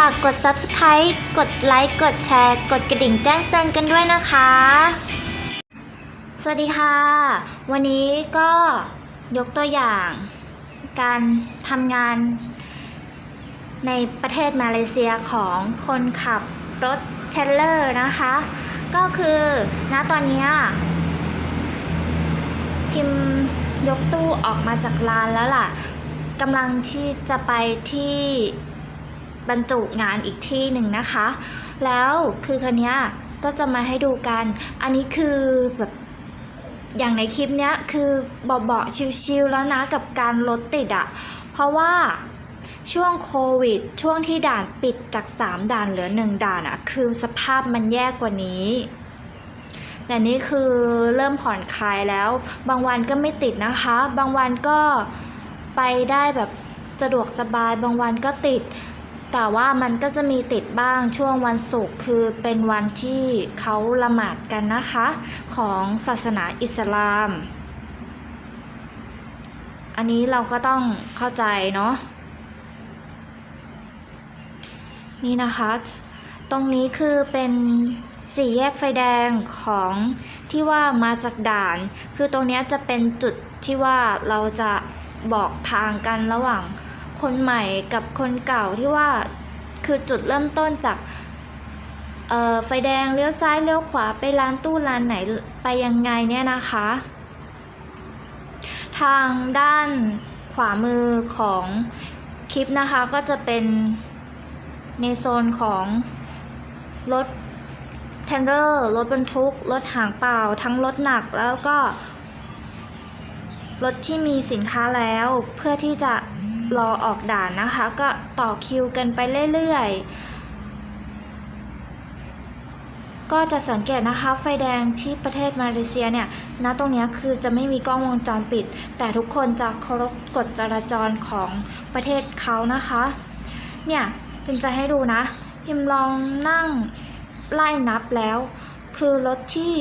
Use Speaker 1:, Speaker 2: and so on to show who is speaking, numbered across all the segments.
Speaker 1: ฝากกด subscribe กดไลค์ กดแชร์ กดกระดิ่งแจ้งเตือนกันด้วยนะคะ สวัสดีค่ะ วันนี้ก็ยกตัวอย่าง การทำงาน ในประเทศมาเลเซียของคนขับรถเทรลเลอร์นะคะ ก็คือณตอนนี้พิมยกตู้ออกมาจากลานแล้วล่ะกำลังที่จะไปที่ บรรจุงานอีกที่หนึ่งนะคะ แล้วคือคันนี้ก็จะมาให้ดูกัน อันนี้คือแบบอย่างในคลิปเนี้ยคือเบาๆชิวๆแล้วนะกับการรถติดอะ่ะ เพราะว่าช่วงโควิด ช่วงที่ด่านปิดจาก 3 ด่านเหลือ 1 ด่านอะ่ะ คือสภาพมันแย่กว่านี้ แต่นี่คือเริ่มผ่อนคลายแล้ว บางวันก็ไม่ติดนะคะ บางวันก็ไปได้แบบสะดวกสบาย บางวันก็ติด แต่ว่ามันก็จะมีติดบ้างช่วงวันศุกร์คือเป็นวันที่เขาละหมาดกันนะคะ ของศาสนาอิสลาม อันนี้เราก็ต้องเข้าใจเนาะนี่นะคะ ตรงนี้คือเป็นสี่แยกไฟแดงของที่ว่ามาจากด่าน คือตรงนี้จะเป็นจุดที่ว่าเราจะบอกทางกันระหว่าง คนใหม่กับคนเก่าที่ว่าคือจุดเริ่มต้นจากไฟแดงเลี้ยวซ้ายเลี้ยวขวาไปร้านตู้ร้านไหนไปยังไงเนี่ยนะคะ ทางด้านขวามือของคลิปนะคะก็จะเป็นในโซนของรถเทนเดอร์รถบรรทุก รถหางเปล่า ทั้งรถหนักแล้วก็ รถที่มีสินค้าแล้วเพื่อที่จะรอออกด่านนะคะ ก็ต่อคิวกันไปเรื่อยๆ ก็จะสังเกตนะคะ ไฟแดงที่ประเทศมาเลเซียเนี่ยณตรงนี้คือจะไม่มีกล้องวงจรปิด แต่ทุกคนจะเคารพกฎจราจรของประเทศเขานะคะ เนี่ยพิมจะให้ดูนะ พิมลองนั่งไล่นับแล้ว คือรถที่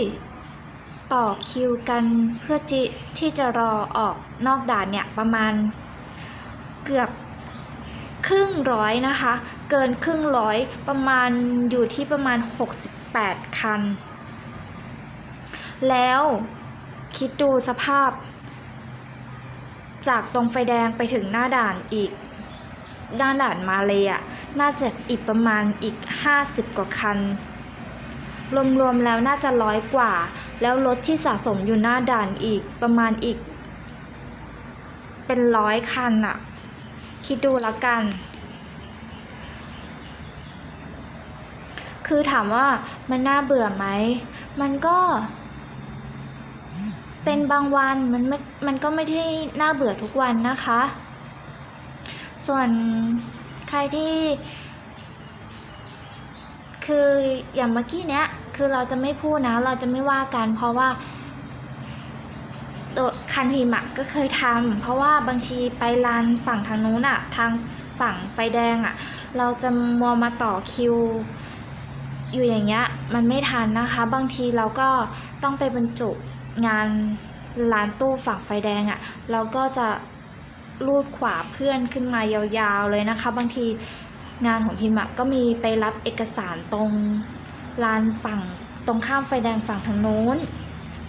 Speaker 1: ต่อคิวกันเพื่อที่จะรอออกนอกด่านเนี่ยประมาณ เกือบครึ่งร้อยนะคะ เกินครึ่งร้อยประมาณอยู่ที่ประมาณ 68 คัน แล้วคิดดูสภาพ จากตรงไฟแดงไปถึงหน้าด่านอีกด้าด่านมาเลยอะน่าจะอีกประมาณอีก 50 กว่าคัน รวมๆแล้วน่าจะร้อยกว่า แล้วรถที่สะสมอยู่หน้าด่านอีกประมาณอีก เป็นร้อยคันอะ คิดดูละกัน คือถามว่ามันน่าเบื่อไหม มันก็ เป็นบางวันมันไม่ มันก็ไม่ได้น่าเบื่อทุกวันนะคะ ส่วนใครที่คืออย่างเมื่อกี้เนี้ย คือเราจะไม่พูดนะ เราจะไม่ว่ากัน เพราะว่า โดยคันพิมะก็เคยทำเพราะว่าบางทีไปลานฝั่งทางนู้นอะทางฝั่งไฟแดงอะเราจะมัวมาต่อคิว อยู่อย่างเงี้ยมันไม่ทันนะคะ บางทีเราก็ต้องไปบรรจุงานร้านตู้ฝั่งไฟแดงอะเราก็จะลูดขวาเพื่อนขึ้นมายาวๆเลยนะคะ บางทีงานของพิมอะก็มีไปรับเอกสารตรงลานฝั่งตรงข้ามไฟแดงฝั่งทางโน้น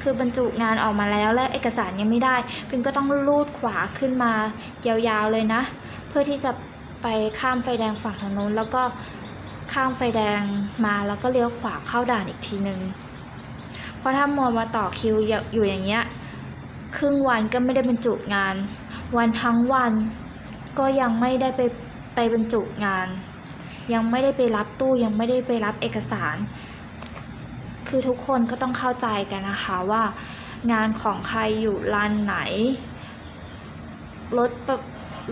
Speaker 1: คือบรรจุงานออกมาแล้วและเอกสารยังไม่ได้พิมก็ต้องลูดขวาขึ้นมายาวๆเลยนะ เพื่อที่จะไปข้ามไฟแดงฝั่งทางโน้นแล้วก็ข้ามไฟแดงมาแล้วก็เลี้ยวขวาเข้าด่านอีกทีนึงเพราะถ้ามัวมาต่อคิวอยู่อย่างเงี้ยครึ่งวันก็ไม่ได้บรรจุงาน วันทั้งวันก็ยังไม่ได้ไปไปบรรจุงาน ยังไม่ได้ไปรับตู้ยังไม่ได้ไปรับเอกสาร คือทุกคนก็ต้องเข้าใจกันนะคะว่า งานของใครอยู่ร้านไหนรถแบบ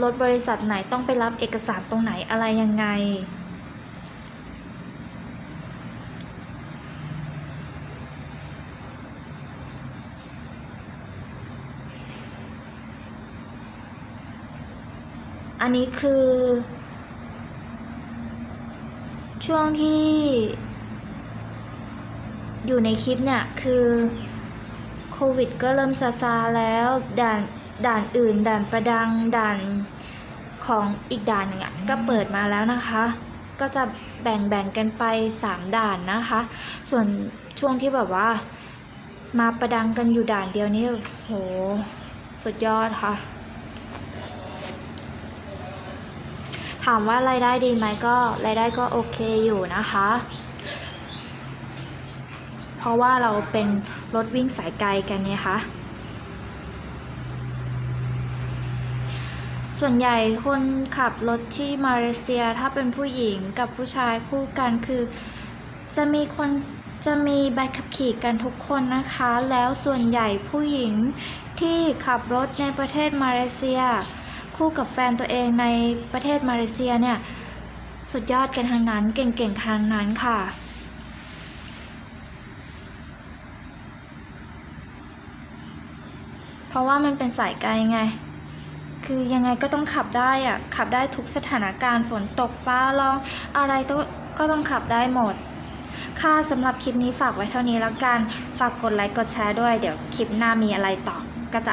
Speaker 1: รถบริษัทไหนต้องไปรับเอกสารตรงไหนอะไรยังไง อันนี้คือ ช่วงที่ อยู่ในคลิปเนี่ยคือโควิดก็เริ่มซาซาแล้วด่านด่านอื่น ด่านประดังด่านของอีกด่านหนึ่งอะก็เปิดมาแล้วนะคะ ก็จะแบ่งแบ่งกันไป 3 ด่านนะคะ ส่วนช่วงที่แบบว่า มาประดังกันอยู่ด่านเดียวนี่โหสุดยอดค่ะ ถามว่ารายได้ดีไหมก็รายได้ก็โอเคอยู่นะคะ เพราะว่าเราเป็นรถวิ่งสายไกลกันไงคะส่วนใหญ่คนขับรถที่มาเลเซียถ้าเป็นผู้หญิงกับผู้ชายคู่กันคือ จะมีคนจะมีใบขับขี่กันทุกคนนะคะ แล้วส่วนใหญ่ผู้หญิงที่ขับรถในประเทศมาเลเซีย คู่กับแฟนตัวเองในประเทศมาเลเซียเนี่ย สุดยอดกันทางนั้นเก่งๆทางนั้นค่ะ เพราะว่ามันเป็นสายไกลไง คือยังไงก็ต้องขับได้อะขับได้ทุกสถานการณ์ฝนตกฟ้าร้อง อะไรต้องก็ต้องขับได้หมด ค่ะสำหรับคลิปนี้ฝากไว้เท่านี้แล้วกัน ฝากกดไลค์กดแชร์ด้วย เดี๋ยวคลิปหน้ามีอะไรต่อก็จะ